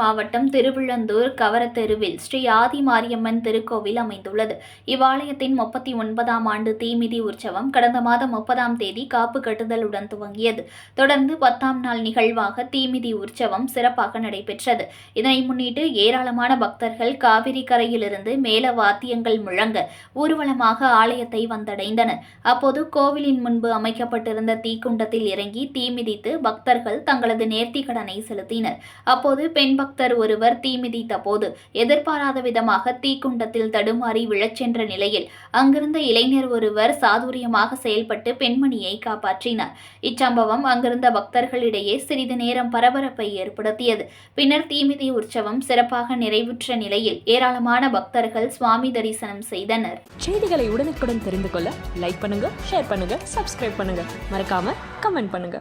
மாவட்டம் திருவிழந்தூர் கவரத்தெருவில் ஸ்ரீ ஆதி மாரியம்மன் திருக்கோவில் அமைந்துள்ளது. இவ்வாலயத்தின் முப்பத்தி ஒன்பதாம் ஆண்டு தீமிதி உற்சவம் கடந்த மாதம் முப்பதாம் தேதி காப்பு கட்டுதலுடன் துவங்கியது. தொடர்ந்து பத்தாம் நாள் நிகழ்வாக தீமிதி உற்சவம் சிறப்பாக நடைபெற்றது. இதனை முன்னிட்டு ஏராளமான பக்தர்கள் காவிரி கரையிலிருந்து மேல வாத்தியங்கள் முழங்க ஊர்வலமாக ஆலயத்தை வந்தடைந்தனர். அப்போது கோவிலின் முன்பு அமைக்கப்பட்டிருந்த தீக்குண்டத்தில் இறங்கி தீமிதித்து பக்தர்கள் தங்களது நேர்த்திக் கடனை செலுத்தினர். அப்போது பெண் பக்தர் ஒருவர் தீ மிதித்த போது எதிர்பாராத விதமாக தீக்குண்டத்தில் தடுமாறி விழச்சென்ற நிலையில் அங்கிருந்த இளைஞர் ஒருவர் சாதுரியமாக செயல்பட்டு பெண்மணியை காப்பாற்றினார். இச்சம்பவம் அங்கிருந்த பக்தர்களிடையே சிறிது நேரம் பரபரப்பை ஏற்படுத்தியது. பின்னர் தீமிதி உற்சவம் சிறப்பாக நிறைவுற்ற நிலையில் ஏராளமான பக்தர்கள் சுவாமி தரிசனம் செய்தனர். செய்திகளை உடனுக்குடன் தெரிந்து கொள்ள லைக் பண்ணுங்க ஷேர் பண்ணுங்க சப்ஸ்கிரைப் பண்ணுங்க. மறக்காம கமெண்ட் பண்ணுங்க.